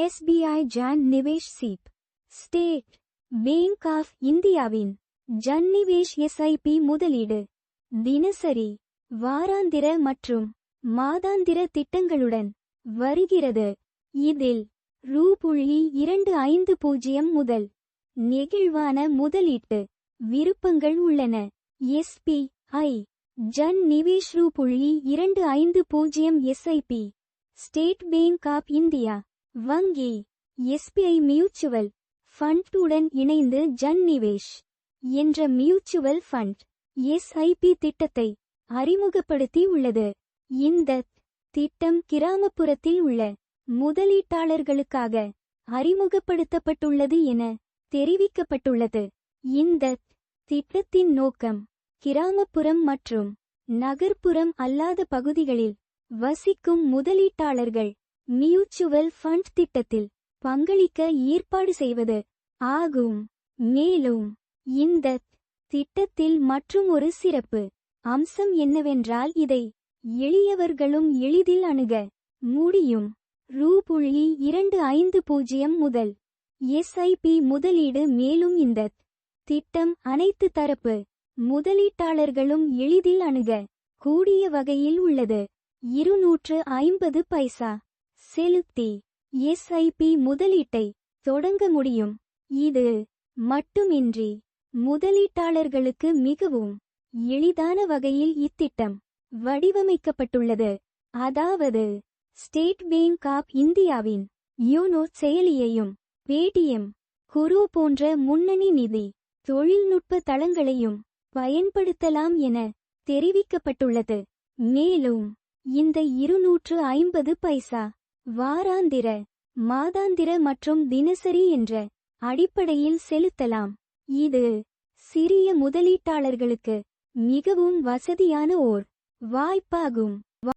SBI Jan Nivesh SIP State Bank of இந்தியாவின் Jan Nivesh SIP முதலீடு. தினசரி வாராந்திர மற்றும் மாதாந்திர திட்டங்களுடன் வருகிறது. இதில் ரூ புள்ளி இரண்டு ஐந்து பூஜ்ஜியம் முதல் நெகிழ்வான முதலீட்டு விருப்பங்கள் உள்ளன. எஸ்பி ஐ ஜன் நிவேஷ் ரூ புள்ளி இரண்டு ஐந்து பூஜ்ஜியம் SIP State Bank of India வங்கி எஸ்பிஐ மியூச்சுவல் ஃபண்ட் உடன் இணைந்து ஜன் நிவேஷ் என்ற மியூச்சுவல் ஃபண்ட் எஸ்ஐபி திட்டத்தை அறிமுகப்படுத்தி உள்ளது. இந்த திட்டம் கிராமப்புறத்தில் உள்ள முதலீட்டாளர்களுக்காக அறிமுகப்படுத்தப்பட்டுள்ளது என தெரிவிக்கப்பட்டுள்ளது. இந்த திட்டத்தின் நோக்கம் கிராமப்புறம் மற்றும் நகர்ப்புறம் அல்லாத பகுதிகளில் வசிக்கும் முதலீட்டாளர்கள் மியூச்சுவல் ஃபண்ட் திட்டத்தில் பங்களிக்க ஏற்பாடு செய்வது ஆகும். மேலும் இந்த திட்டத்தில் மற்றும் ஒரு சிறப்பு அம்சம் என்னவென்றால் இதை எளியவர்களும் எளிதில் அணுக முடியும். ரூ. புள்ளி இரண்டு ஐந்து பூஜ்ஜியம் முதல் எஸ்ஐபி முதலீடு. மேலும் இந்த திட்டம் அனைத்து தரப்பு முதலீட்டாளர்களும் எளிதில் அணுக கூடிய வகையில் உள்ளது. இருநூற்று ஐம்பது பைசா செலுத்தி எஸ்ஐபி முதலீட்டை தொடங்க முடியும். இது மட்டுமின்றி முதலீட்டாளர்களுக்கு மிகவும் எளிதான வகையில் இத்திட்டம் வடிவமைக்கப்பட்டுள்ளது. அதாவது ஸ்டேட் பேங்க் ஆஃப் இந்தியாவின் யூனோ செயலியையும் பேடிஎம் குரு போன்ற முன்னணி நிதி தொழில்நுட்ப தளங்களையும் பயன்படுத்தலாம் என தெரிவிக்கப்பட்டுள்ளது. மேலும் இந்த இருநூற்று ஐம்பது பைசா வாராந்திர மாதாந்திர மற்றும் தினசரி என்ற அடிப்படையில் செலுத்தலாம். இது சிறிய முதலீட்டாளர்களுக்கு மிகவும் வசதியான ஓர் வாய்ப்பாகும்.